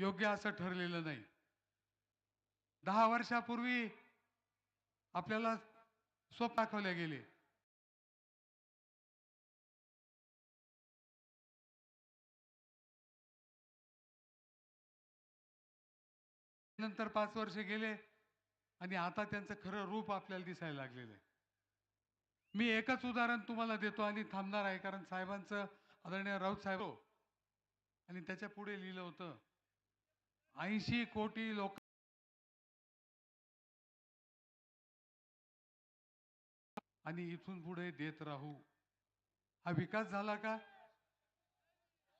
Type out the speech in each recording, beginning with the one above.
योग्य असं ठरलेलं नाही. दहा वर्षापूर्वी आपल्याला स्वप्न दाखवले गेले. नंतर पाच वर्ष गेले आणि आता त्यांचं खरं रूप आपल्याला दिसायला लागलेलं आहे. मी एकच उदाहरण तुम्हाला देतो आणि थांबणार आहे कारण साहेबांचं आदरणीय राऊत साहेब हो. आणि त्याच्या पुढे लिहिलं होतं ऐंशी कोटी लोक आणि इथून पुढे देत राहू. हा विकास झाला का?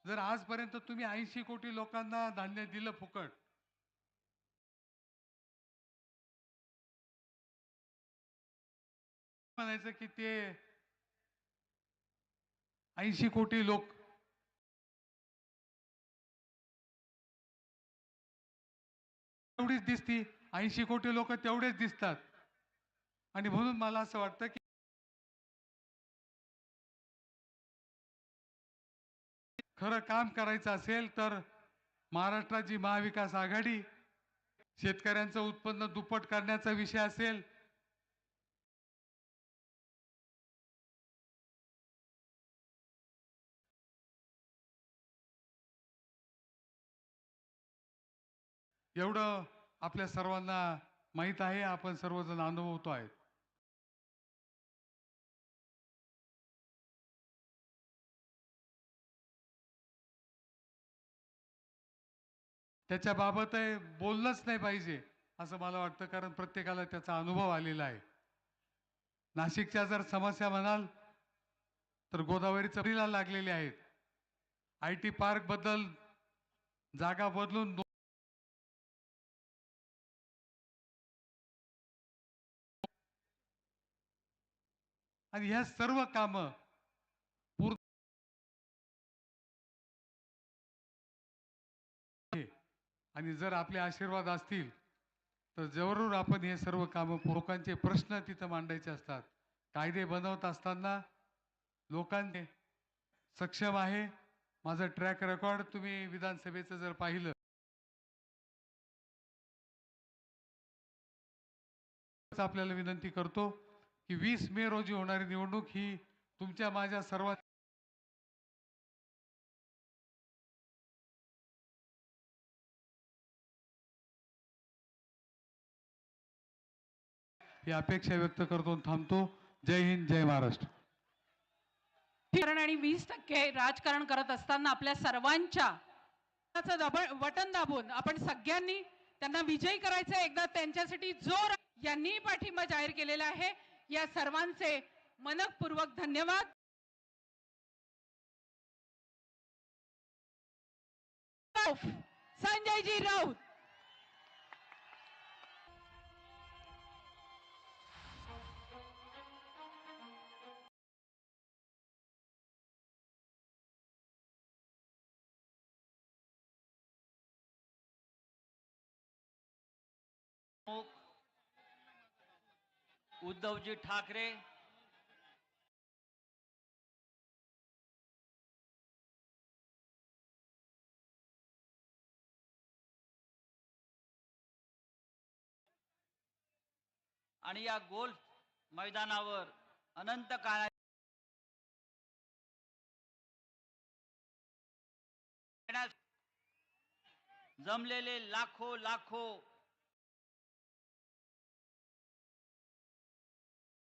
जर आजपर्यंत तुम्ही ऐंशी कोटी लोकांना धान्य दिलं फुकट म्हणायचं की ते ऐंशी कोटी लोक तेवढीच दिसती. ऐंशी कोटी लोक तेवढेच दिसतात. आणि म्हणून मला असं वाटतं की खरं काम करायचं असेल तर महाराष्ट्राची महाविकास आघाडी शेतकऱ्यांचं उत्पन्न दुप्पट करण्याचा विषय असेल एवढं आपल्या सर्वांना माहीत आहे आपण सर्वजण अनुभवतो आहेत. त्याच्याबाबत बोललंच नाही पाहिजे असं मला वाटतं कारण प्रत्येकाला त्याचा अनुभव आलेला आहे. नाशिकच्या जर समस्या म्हणाल तर गोदावरी चपरीला लागलेल्या आहेत. आय टी पार्कबद्दल जागा बदलून आणि ह्या सर्व कामं पूर्ण आणि जर आपले आशीर्वाद असतील तर जरूर आपण हे सर्व कामं लोकांचे प्रश्न तिथं मांडायचे असतात. कायदे बनवत असताना लोकांचे सक्षम आहे. माझं ट्रॅक रेकॉर्ड तुम्ही विधानसभेचं जर पाहिलं आपल्याला विनंती करतो की वीस मे रोजी होणारी निवडणूक ही तुमच्या माझ्या सर्वात ही अपेक्षा व्यक्त करतो थांबतो. जय हिंद जय महाराष्ट्र. राजकारण आणि वीस टक्के राजकारण करत असताना आपल्या सर्वांच्या वटन दाबून आपण सगळ्यांनी त्यांना विजयी करायचं एकदा त्यांच्यासाठी जोर यांनी पाठिंबा जाहीर केलेला आहे. या सर्वांचे मनपूर्वक धन्यवाद. संजयजी राऊत उद्धवजी ठाकरे आणि या गोल मैदानावर अनंत काळा जमलेले लाखो लाखो